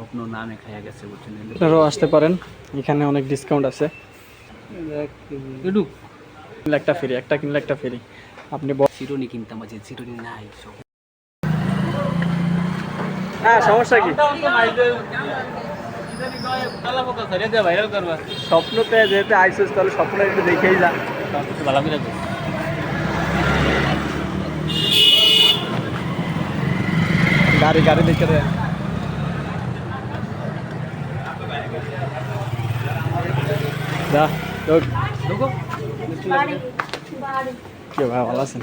স্বপ্ন নামে খাইয়া গেছে বুঝছেন? আপনারাও আসতে পারেন। এখানে অনেক ডিসকাউন্ট আছে। কিনলে একটা ফ্রি একটা কিনলে একটা ফ্রি। আপনি চিরুনি কিনতাম আজ চিরুনি নাই সব। হ্যাঁ সমস্যা কি? স্বপ্নতে যেতে আইসিস তাহলে স্বপ্নটা একটু দেখেই যা ভালো করে গাড়ি গাড়ি দেখে দেয় যা লোক কে ভাই ভালো আছেন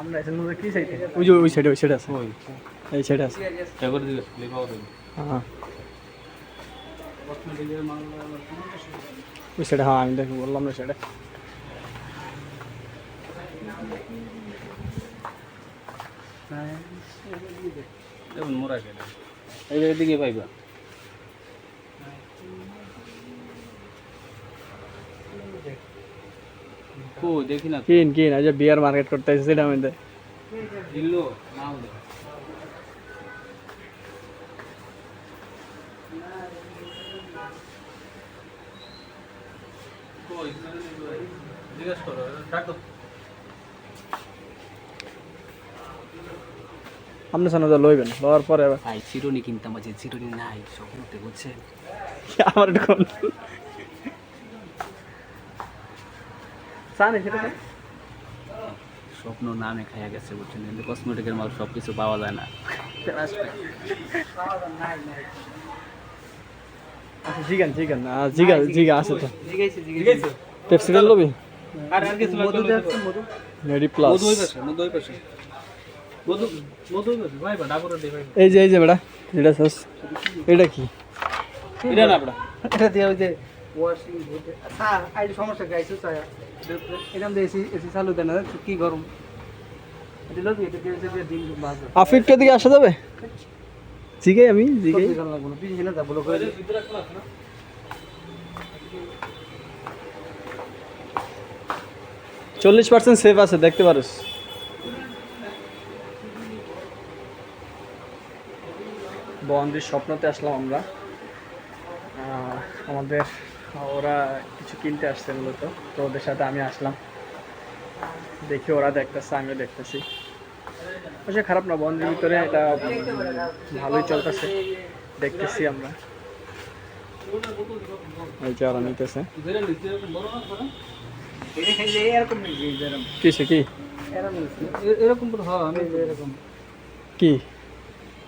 আমরা এসে কি সাইডে? ওই যে ওই সাইডে ওই সাইডে আছে। এই সাইডে আছে। করে দিবে হ্যাঁ। ওই সাইডে হ্যাঁ আমি দেখি বললাম না সাইডে। দেখুন মোরা কেটে এই জায়গার দিকে পাইবা কো দেখি না কিন কিন আজ বিয়ার মার্কেট করতে আসছে সেটা আমি দেখ দিল্লো নাও দে জিজ্ঞেস করো ডাকো আপনি সামনে লইবেন লওয়ার পরে ভাই চিরুনি কিনতাম আজ চিরুনি নাই সব উঠতে বুঝছেন আমার কোন। সানি সেটা স্বপ্ন নামে খাইয়া গেছে বুঝছেন? কিন্তু কসমেটিকের মাল সব কিছু পাওয়া যায় না। আচ্ছা চিকেন চিকেন জিগা জিগা আছে তো। পেপসিডেল লবি? আর আর কিছু মধু মধু। মেডি প্লাস মধু ওই পাশে মধু ওই পাশে। এই যে এই যে বেটা যেটা সস এটা কি? এটা না বড়া এটা দিয়ে ওই যে ওয়াশিং আইডি সমস্যা গাইছে দিয়ে এসি এসি চালু দেন কি গরম। এটা এটা আফিকটা দিকে আসা যাবে? আমি চল্লিশ পার্সেন্ট সেফ আছে দেখতে পারিস। বন্দির স্বপ্নতে আসলাম আমরা। আমাদের ওরা কিছু কিনতে আসছে মূলত তো ওদের সাথে আমি আসলাম। দেখি ওরা দেখতেছে আমিও দেখতেছি। অবশ্যই খারাপ না বন্ধের ভিতরে এটা ভালোই চলতেছে। দেখতেছি আমরা। এই যে ওরা নিতেছে। কিসে কি? হ্যাঁ এরকম। কি?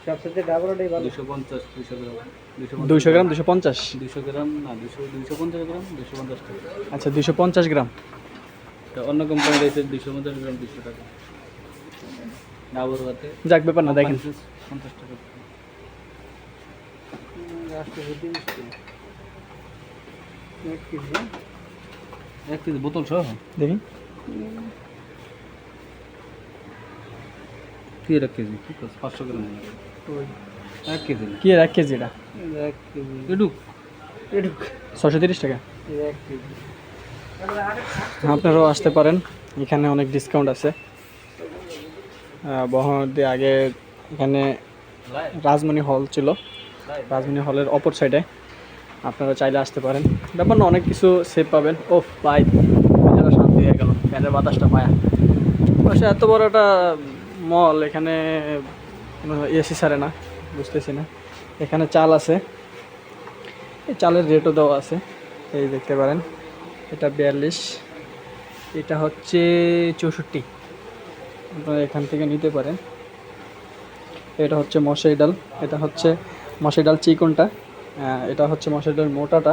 সবচেয়ে ডাবরটাই ভালো? দুশো পঞ্চাশ দুশো গ্রাম দুশো দুইশো গ্রাম দুশো পঞ্চাশ? দুশো গ্রাম না দুশো দুশো পঞ্চাশ গ্রাম দুশো পঞ্চাশ টাকা। আচ্ছা দুশো পঞ্চাশ গ্রাম। তা অন্য কোম্পানি রয়েছে দুশো পঞ্চাশ গ্রাম দুশো টাকা। ডাবর হাতে। যাক ব্যাপার না দেখেন। পঞ্চাশ টাকা। রাষ্ট্রপতি এক কেজি এক কেজি বোতল সহ? দেখি। কি এক কেজি? কি করছ পাঁচশো গ্রাম। এক কেজি কি এক কেজি এটা? এক কেজি। ছশো তিরিশ টাকা? এক কেজি। আপনারাও আসতে পারেন। এখানে অনেক ডিসকাউন্ট আছে। বহনদি আগে এখানে রাজমণি হল ছিল। রাজমণি হলের অপর সাইডে আপনারা চাইলে আসতে পারেন। ব্যাপার না অনেক কিছু সেভ পাবেন। ও পাই যেটা শান্তি হয়ে গেল। ফ্যানের বাতাসটা পায়া। এত বড় একটা মল এখানে কোনো এসি সারে না বুঝতেছি না। এখানে চাল আছে। এই চালের রেটও দেওয়া আছে। এই দেখতে পারেন এটা বিয়াল্লিশ এটা হচ্ছে চৌষট্টি। আপনারা এখান থেকে নিতে পারেন। এটা হচ্ছে মশাই ডাল এটা হচ্ছে মশাই ডাল চিকনটা আহ, এটা হচ্ছে মশাই ডাল মোটাটা।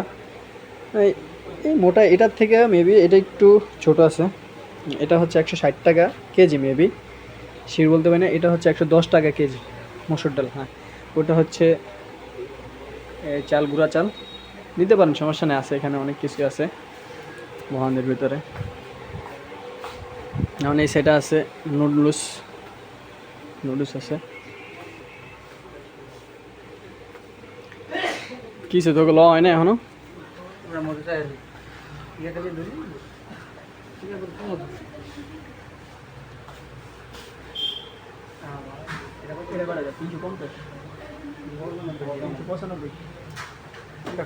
এই এই মোটা এটার থেকে মেবি এটা একটু ছোট আছে। এটা হচ্ছে একশো ষাট টাকা কেজি মেবি শির বলতে পারি না, এটা হচ্ছে একশো দশ টাকা কেজি, মসুর ডাল হ্যাঁ। ওটা হচ্ছে চাল, গুঁড়া চাল। নিতে পারেন, সমস্যা নেই, আছে এখানে অনেক কিছু আছে, মহানদের ভিতরে। যেমন এই সেটা আছে নুডলস নুডলস আছে। কিছু তোকে ল হয় না এখনও? ওরা তিনশো পঞ্চাশ তিনশো পঁচানব্বই এটা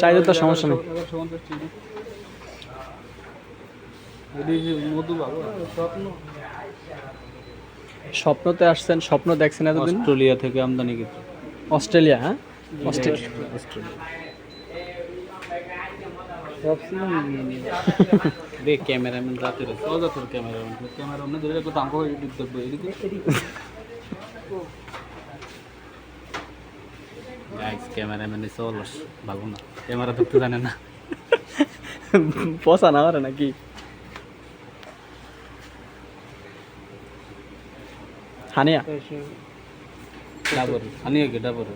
চাইলে তো সমস্যা নেই। স্বপ্ন স্বপ্নতে আসছেন স্বপ্ন দেখছেন এতদিন? অস্ট্রেলিয়া থেকে আমদানি অস্ট্রেলিয়া হ্যাঁ? অস্ট্রেলিয়া। অস্ট্রেলিয়া। সবসময় নিয়ে নিয়ে দেখ ক্যামেরাম্যান রাতে রে সহজ তোর ক্যামেরাম্যান ক্যামেরাম্যান ধরে কত আঙ্ক হয়ে দিতে হবে এদিকে গাইস ক্যামেরাম্যান এসে অলস ভালো না ক্যামেরা ধরতে জানে না পচা না পারে নাকি হানিয়া ডাবর আনিয়ে গে ডাবর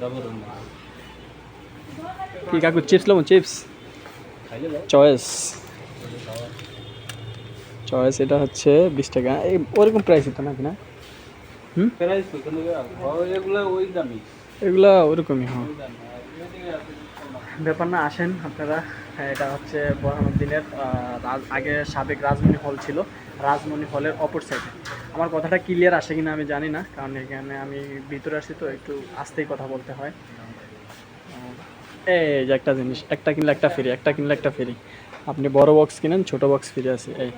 ডাবর কি কাকু চিপস লবো চিপস খাইলে দাও চয়েস। চয়েস এটা হচ্ছে বিশ টাকা। এই ওরকম প্রাইসই তো নাকি না? হুম? প্রাইস এগুলো ওই দামি। এগুলা ওরকমই হ্যাঁ। আছে ব্যাপার না আসেন আপনারা। হ্যাঁ, এটা হচ্ছে দিনের আগে সাবেক রাজমণি হল ছিল রাজমণি হলের অপর সাইডে আমার কথাটা ক্লিয়ার আসে কিনা আমি জানি না কারণ এখানে আমি ভিতরে আসি তো একটু আস্তেই কথা বলতে হয়। এই যে একটা জিনিস, একটা কিনলে একটা ফ্রি একটা কিনলে একটা ফ্রি আপনি বড় বক্স কিনেন, ছোট বক্স ফ্রি আছে, এই।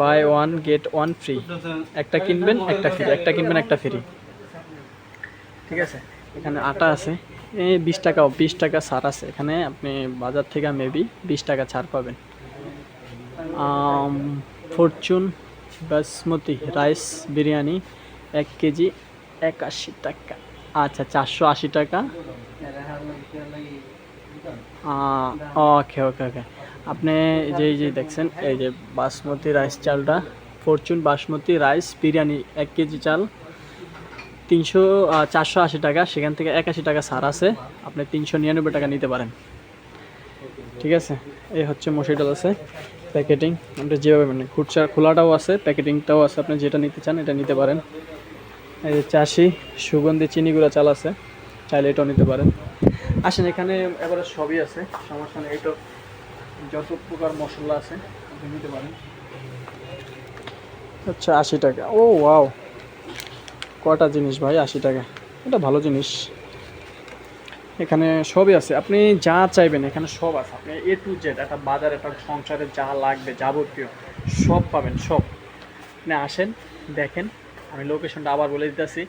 Buy one get one free একটা কিনবেন, একটা ফ্রি একটা কিনবেন, একটা ফ্রি ঠিক আছে? এখানে আটা আছে এই বিশ টাকা বিশ টাকা ছাড় আছে। এখানে আপনি বাজার থেকে মেবি বিশ টাকা ছাড় পাবেন। ফরচুন বাসমতি রাইস বিরিয়ানি, এক কেজি, একাশি টাকা। আচ্ছা চারশো আশি টাকা। ওকে ওকে ওকে আপনি যে যে দেখছেন, এই যে বাসমতি রাইস চালটা ফরচুন বাসমতি রাইস বিরিয়ানি, এক কেজি চাল, তিনশো চারশো আশি টাকা, সেখান থেকে একাশি টাকা ছাড় আছে। আপনি তিনশো নিরানব্বই টাকা নিতে পারেন। ঠিক আছে? এই হচ্ছে মসুর আছে প্যাকেটিং আপনি যেভাবে মানে খুচরা খোলাটাও আছে প্যাকেটিংটাও আছে, আপনি যেটা নিতে চান, এটা নিতে পারেন। এই যে চাষি সুগন্ধি চিনি গুঁড়া চাল আছে, চাইলে এটাও নিতে পারেন। আসেন, এখানে এবারে সবই আছে, সমস্যা নেই। তো যত প্রকার মশলা আছে, আপনি নিতে পারেন। আচ্ছা আশি টাকা। ও, ওয়াও। কটা জিনিস ভাই, আশি টাকা? এটা ভালো জিনিস। এখানে সবই আছে। আপনি যা চাইবেন, এখানে সব আছে। আপনি এ টু জেড একটা বাজার, একটা সংসারে যা লাগবে, যাবতীয়, সব পাবেন, সব। আপনি আসেন, দেখেন। আমি লোকেশনটা আবার বলে দিতেছি।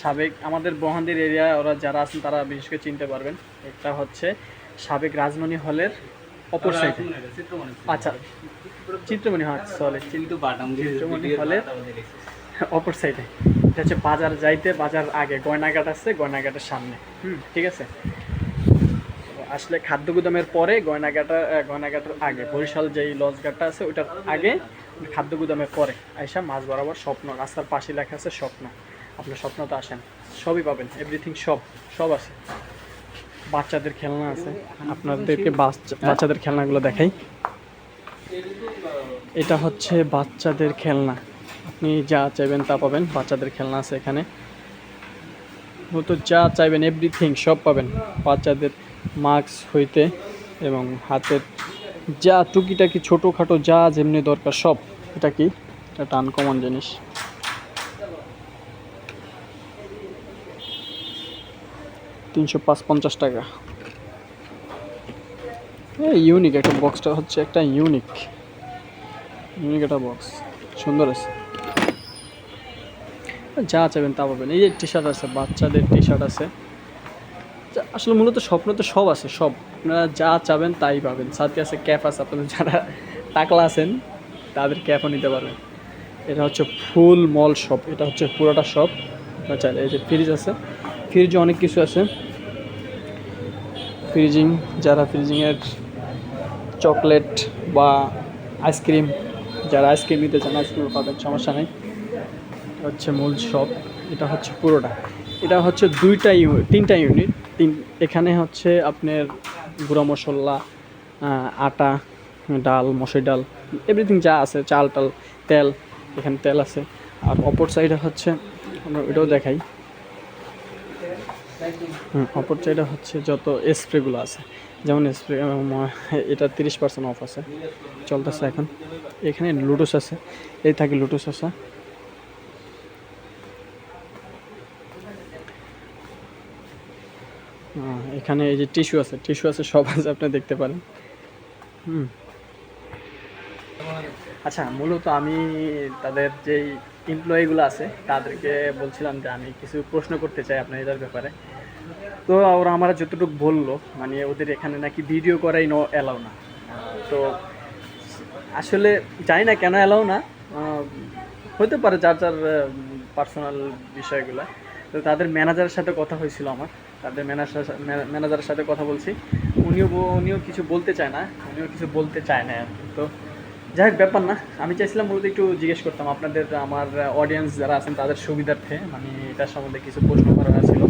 সাবেক আমাদের বহান্দির এরিয়া ওরা যারা আছেন তারা বিশেষ করে চিনতে পারবেন। এটা হচ্ছে সাবেক রাজমণি হলের অপর সাইড। আচ্ছা চিত্রমণি হ্যাঁ সরি চিত্রমণি হলের অপর সাইডে। এটা হচ্ছে বাজার যাইতে বাজার আগে গয়নাঘাট আছে গয়নাঘাটের সামনে। হুম ঠিক আছে? আসলে খাদ্য গুদামের পরে গয়নাঘাটা গয়নাঘাটের আগে বরিশাল যেই লঞ্চঘাটটা আছে ওইটার আগে খাদ্য গুদামের পরে। আইসা মাছ বরাবর স্বপ্ন রাস্তার পাশে লেখা আছে স্বপ্ন। আপনার স্বপ্নতে আসেন, সবই পাবেন এভরিথিং সব সব আছে। বাচ্চাদের খেলনা আছে, আপনাদেরকে বাচ্চা- বাচ্চাদের খেলনাগুলো দেখাই। এটা হচ্ছে বাচ্চাদের খেলনা। আপনি যা চাইবেন তা পাবেন, বাচ্চাদের খেলনা আছে এখানে। মতো যা চাইবেন এভরিথিং সব পাবেন, বাচ্চাদের মাস্ক হইতে এবং হাতের যা টুকিটাকি, ছোটোখাটো যা যেমনি দরকার সব, এটা কি? এটা আনকমন জিনিস। তিনশো পাঁচ, পঞ্চাশ টাকা। ইউনিক একটা বক্সটা হচ্ছে একটা ইউনিক ইউনিক একটা বক্স সুন্দর আছে। যা চাইবেন তা পাবেন। এই যে টি শার্ট আছে, বাচ্চাদের টি শার্ট আছে আসলে মূলত স্বপ্ন তো সব আছে, সব। আপনারা যা চাবেন তাই পাবেন। সাথে আছে ক্যাপ আছে, আপনাদের যারা টাকলা আছেন, তাদের ক্যাপও নিতে পারবেন। এটা হচ্ছে ফুল মল শপ এটা হচ্ছে পুরোটা শপ আপনারা চাইলে এই যে ফ্রিজ আছে ফ্রিজে অনেক কিছু আছে। ফ্রিজিং, যারা ফ্রিজিংয়ের চকলেট বা আইসক্রিম, যারা আইসক্রিম নিতে চান, আইসক্রিম পাবেন, সমস্যা নেই। হচ্ছে মূল শপ, এটা হচ্ছে পুরোটা। এটা হচ্ছে দুইটা ইউনিট তিনটা ইউনিট। তিন এখানে হচ্ছে আপনার গুঁড়া মশলা আটা, ডাল, মসুর ডাল এভরিথিং যা আছে, চাল টাল, তেল, এখানে তেল আছে। আর অপর সাইডে হচ্ছে, আমরা ওইটাও দেখাই। হুম অপর সাইডে হচ্ছে যত স্প্রেগুলো আছে। যেমন স্প্রে এটা তিরিশ পার্সেন্ট অফ আছে। চলতেছে এখন। এখানে লুটুস আছে। এই থাকে লুটুস আছে। এখানে এই যে টিস্যু আছে টিস্যু আছে, সব আছে, আপনি দেখতে পারেন। হুম। আচ্ছা মূলত আমি তাদের যেই এমপ্লয়িগুলো আছে, তাদেরকে বলছিলাম যে আমি কিছু প্রশ্ন করতে চাই আপনার এটার ব্যাপারে। তো ওরা আমার যতটুকু বলল মানে ওদের এখানে নাকি ভিডিও করাই নো অ্যালাউ না। তো আসলে জানি না কেন অ্যালাউ না হতে পারে যার যার পার্সোনাল বিষয়গুলো। তো তাদের ম্যানেজারের সাথে কথা হয়েছিল আমার, তাদের ম্যানেজার ম্যানেজারের সাথে কথা বলছি। উনিও উনিও কিছু বলতে চায় না, উনিও কিছু বলতে চায় না তো যাই হোক, ব্যাপার না। আমি চাইছিলাম মূলত একটু জিজ্ঞেস করতাম, আপনাদের আমার অডিয়েন্স যারা আছেন তাদের সুবিধার্থে মানে এটার সম্বন্ধে কিছু প্রশ্ন করার ছিল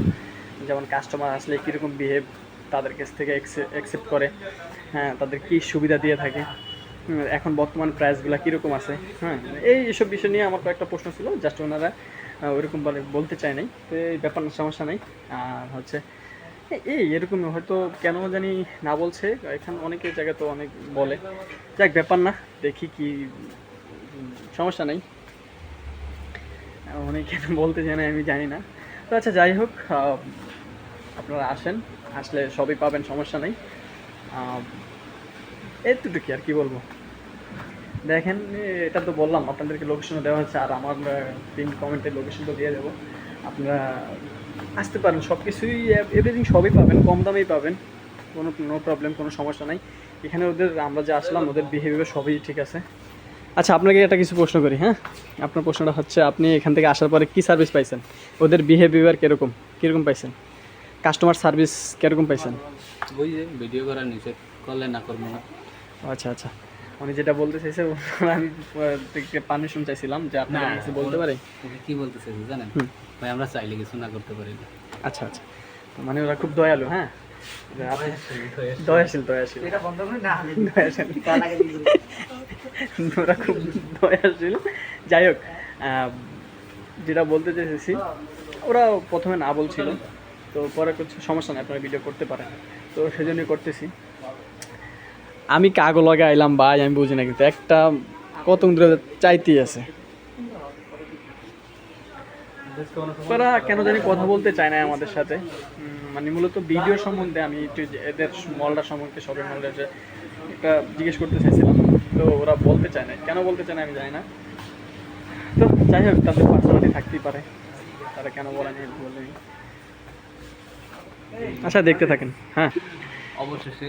যেমন কাস্টমার আসলে কীরকম বিহেভ তাদের কাছ থেকে অ্যাকসেপ্ট করে হ্যাঁ তাদের কী সুবিধা দিয়ে থাকে এখন বর্তমান প্রাইসগুলো কীরকম আছে হ্যাঁ এই এসব বিষয় নিয়ে আমার কয়েকটা প্রশ্ন ছিল জাস্ট ওনারা ওইরকম বলে বলতে চায় নাই, তো এই ব্যাপার সমস্যা নেই। আর হচ্ছে এই, এরকম হয়তো কেন জানি না বলছে। এখানে অনেকের জায়গায় তো অনেক বলে। যাক, ব্যাপার না। দেখি কি, সমস্যা নেই। অনেকে বলতে জানে আমি জানি না। তো আচ্ছা যাই হোক আপনারা আসেন। আসলে সবই পাবেন, সমস্যা নেই। এতটুকু আর কি বলব। দেখেন এটা তো বললাম, আপনাদেরকে লোকেশনও দেওয়া হচ্ছে আর আমার পিন কমেন্টের লোকেশনটা দিয়ে দেবো। আপনারা আসতে পারেন সব কিছুই এভরিথিং সবই পাবেন কম দামেই পাবেন কোনো নো প্রবলেম কোনো সমস্যা নাই। এখানে ওদের আমরা যে আসলাম ওদের বিহেভিয়ার সবই ঠিক আছে। আচ্ছা আপনাকে একটা কিছু প্রশ্ন করি হ্যাঁ? আপনার প্রশ্নটা হচ্ছে আপনি এখান থেকে আসার পরে কী সার্ভিস পাইছেন? ওদের বিহেভিয়ার কীরকম? কীরকম পাইছেন? কাস্টমার সার্ভিস কীরকম পাইছেন? ওই যে ভিডিও করার নিষেধ করলে না করব না। আচ্ছা আচ্ছা। উনি যেটা বলতে চাইছে আমি পারমিশন চাইছিলাম যে আপনি কিছু বলতে পারি। কি বলতেছে জানেন? ভাই আমরা চাইলে কিছু না করতে পারি আচ্ছা আচ্ছা। মানে ওরা খুব দয়ালু হ্যাঁ? দয়াশীল দয়াশীল। এটা বন্ধ করে না দয়াশীল। তার আগে ওরা খুব দয়াশীল। যাই হোক যেটা বলতে চাইছি ওরা প্রথমে না বলছিল তো পরে কিছু সমস্যা নেই আপনারা ভিডিও করতে পারেন। তো সেজন্যই করতেছি। আমি কাগজ লগে আইলাম ভাই আমি বুঝি না কিন্তু একটা কত দূরে চাইতেই আছে। ওরা কেন জানি কথা বলতে চায় না আমাদের সাথে। মানে মূলত ভিডিও সম্বন্ধে আমি একটু এদের মলটা সম্বন্ধে শপিং মলটা যে একটা জিজ্ঞেস করতে চাইছিলাম তো ওরা বলতে চায় না। কেন বলতে চায় না আমি জানি না। তো যাই হোক তাদের পার্সোনালিটি থাকতেই পারে। তারা কেন বলেনি বলেনি আচ্ছা দেখতে থাকেন। হ্যাঁ। অবশেষে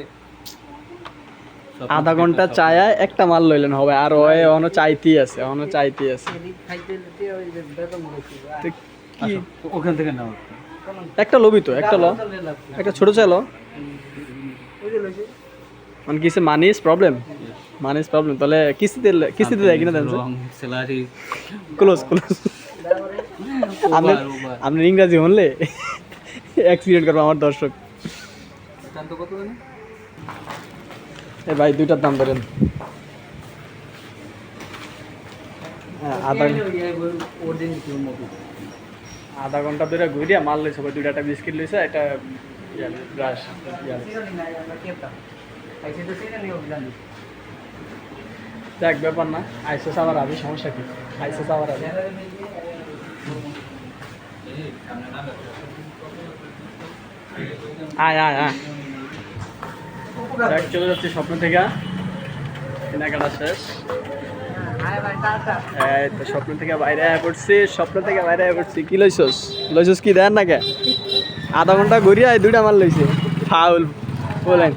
আধা ঘণ্টা চায় একটা মাল লইলেন হবে। আর ওই অন্য চাইতেই আছে অন্য চাইতেই আছে। ওখান থেকে নাও। একটা লবি তো একটা ল? একটা ছোট চাইলো ওই যে মানে কিসে money is problem money is problem তাহলে কিস্তিতে কিস্তিতে দেয় কিনা দেন? স্যালারি ক্লোজ ক্লোজ আপনি আপনি ইংরাজি হলে অ্যাক্সিডেন্ট করব আমার দর্শক। কত এ ভাই দুইটার দাম ধরেন। হ্যাঁ, আধা ঘণ্টা ধরে ঘুরিয়া মাল লইছে ভাই দুইটা বিস্কিট লইছে একটা ব্রাশ। দেখ ব্যাপার না আইসে আবার আবি সমস্যা কি? আইসে আবার আবি আয় আয় আয়। চলে যাচ্ছি স্বপ্ন থেকে। কেনাকাটা শেষ। আয় ভাই, টাটা। এই তো স্বপ্ন থেকে বাইরে আয়া পড়ছি স্বপ্ন থেকে বাইরে আয়া পড়ছি। কি লইছস? লইছস কি? দেন না কে? আধা ঘণ্টা ঘুরিয়া এই দুইটা মাল লইছে। ফাউল। বলেন?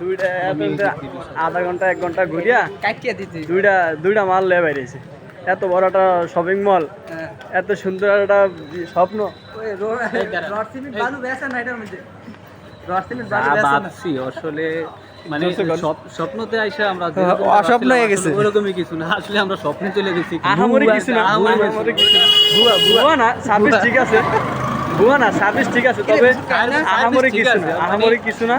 দুইটা এত- আধা ঘণ্টা এক ঘণ্টা ঘুরিয়া দুইটা দুইটা মাল লয়ে বাইরেছে এত বড় একটা শপিং মল। এত সুন্দর একটা স্বপ্ন। ভাবছি আসলে মানে স্বপ্নতে আইসা আমরা হ্যাঁ, অস্বপ্ন হয়ে গেছে। ওরকমই কিছু না আসলে আমরা স্বপ্নে চলে গেছি। আহামরি কিছু না আহামরি কিছু না। ভুয়া না সার্ভিস ঠিক আছে। ভুয়া না সার্ভিস ঠিক আছে। তবে আহামরি কিছু না মানে- আহামরি কিছু না।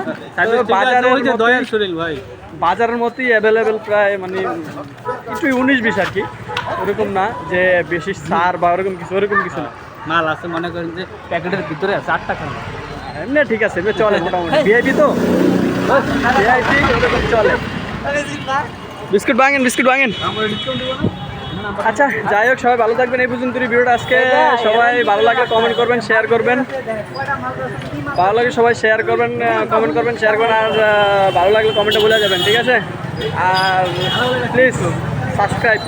ওই যে মতোই- দয়াল শরীর ভাই। বাজারের মতোই অ্যাভেলেবেল প্রায় মানে একটু উনিশ বিশ আর কি। ওরকম না যে বেশি সার বা ওরকম কিছু ওরকম কিছু না। মাল আছে মনে করেন যে প্যাকেটের ভিতরে আছে আট টাকা এমনি ঠিক আছে এমনি চলে মোটামুটি। ভিআইপি তো? ভিআইপি ওরকম চলে। বিস্কুট ভাঙেন বিস্কুট ভাঙেন। আচ্ছা যাই হোক সবাই ভালো থাকবেন। এই পর্যন্ত ভিডিওটা আজকে। সবাই ভালো লাগলে কমেন্ট করবেন শেয়ার করবেন। ভালো লাগে সবাই শেয়ার করবেন কমেন্ট করবেন শেয়ার করবেন আর ভালো লাগলে কমেন্টে বলে যাবেন ঠিক আছে? আর প্লিজ সাবস্ক্রাইব